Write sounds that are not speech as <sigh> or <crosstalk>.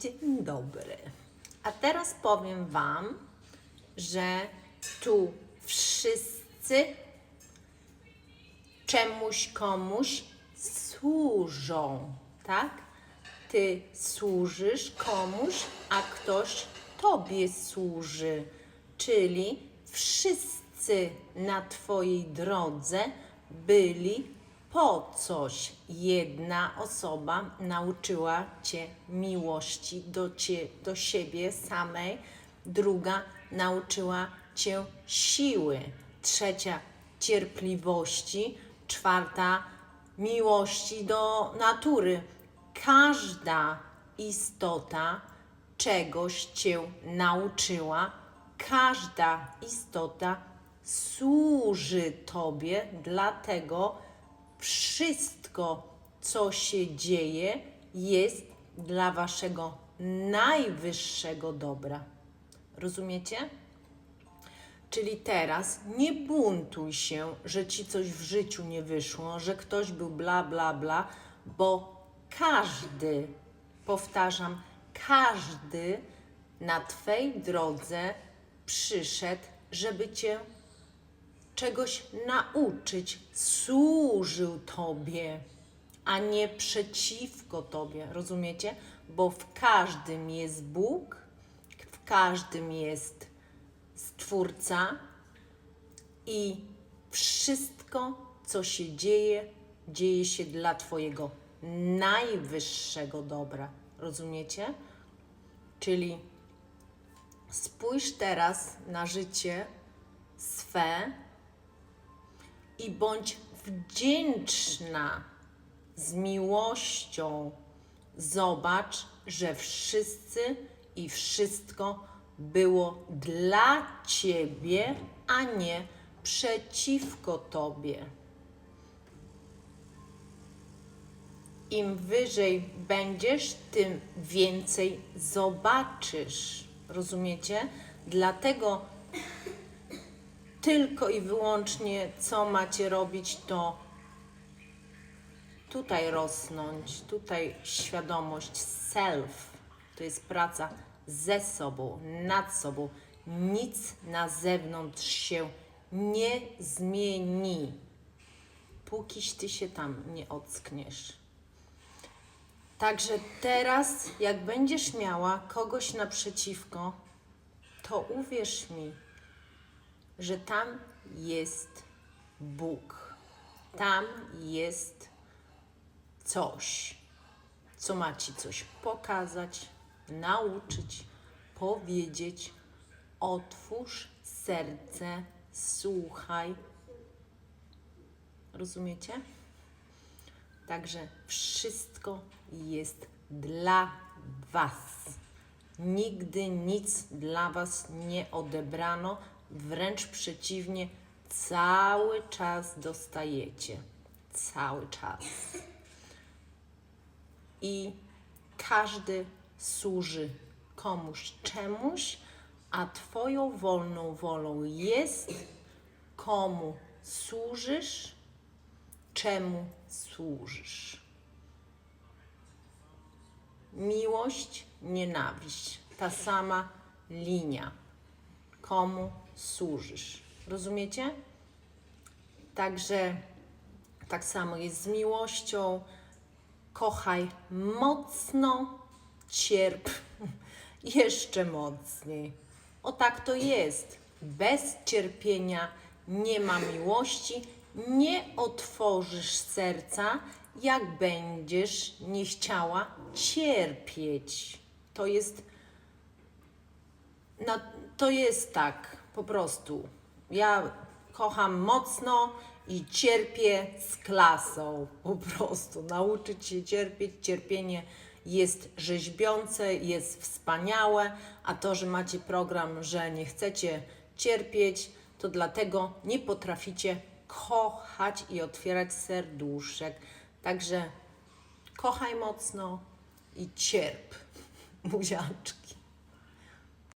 Dzień dobry. A teraz powiem Wam, że tu wszyscy czemuś komuś służą, tak? Ty służysz komuś, a ktoś Tobie służy. Czyli wszyscy na Twojej drodze byli po coś. Jedna osoba nauczyła Cię miłości do, cie, do siebie samej, druga nauczyła Cię siły, trzecia cierpliwości, czwarta miłości do natury. Każda istota czegoś Cię nauczyła, każda istota służy Tobie, dlatego wszystko, co się dzieje, jest dla Waszego najwyższego dobra. Rozumiecie? Czyli teraz nie buntuj się, że ci coś w życiu nie wyszło, że ktoś był bla, bla, bla, bo każdy, powtarzam, każdy na Twej drodze przyszedł, żeby Cię czegoś nauczyć, służył Tobie, a nie przeciwko Tobie. Rozumiecie? Bo w każdym jest Bóg, w każdym jest Stwórca i wszystko, co się dzieje, dzieje się dla Twojego najwyższego dobra. Rozumiecie? Czyli spójrz teraz na życie swe i bądź wdzięczna z miłością. Zobacz, że wszyscy i wszystko było dla ciebie, a nie przeciwko tobie. Im wyżej będziesz, tym więcej zobaczysz. Rozumiecie? Dlatego tylko i wyłącznie co macie robić, to tutaj rosnąć, tutaj świadomość self. To jest praca ze sobą, nad sobą. Nic na zewnątrz się nie zmieni, pókiś ty się tam nie ockniesz. Także teraz, jak będziesz miała kogoś naprzeciwko, to uwierz mi, że tam jest Bóg. Tam jest coś, co ma ci coś pokazać, nauczyć, powiedzieć. Otwórz serce, słuchaj. Rozumiecie? Także wszystko jest dla Was. Nigdy nic dla Was nie odebrano, wręcz przeciwnie, cały czas dostajecie. Cały czas. I każdy służy komuś czemuś, a Twoją wolną wolą jest, komu służysz, czemu służysz. Miłość, nienawiść. Ta sama linia. Komu służysz. Rozumiecie? Także tak samo jest z miłością. Kochaj mocno, cierp <laughs> jeszcze mocniej. O tak to jest. Bez cierpienia nie ma miłości, nie otworzysz serca, jak będziesz nie chciała cierpieć. To jest, no, to jest tak, po prostu. Ja kocham mocno i cierpię z klasą, po prostu. Nauczyć się cierpieć, cierpienie jest rzeźbiące, jest wspaniałe, a to, że macie program, że nie chcecie cierpieć, to dlatego nie potraficie kochać i otwierać serduszek. Także kochaj mocno i cierp, <laughs> buziaczki.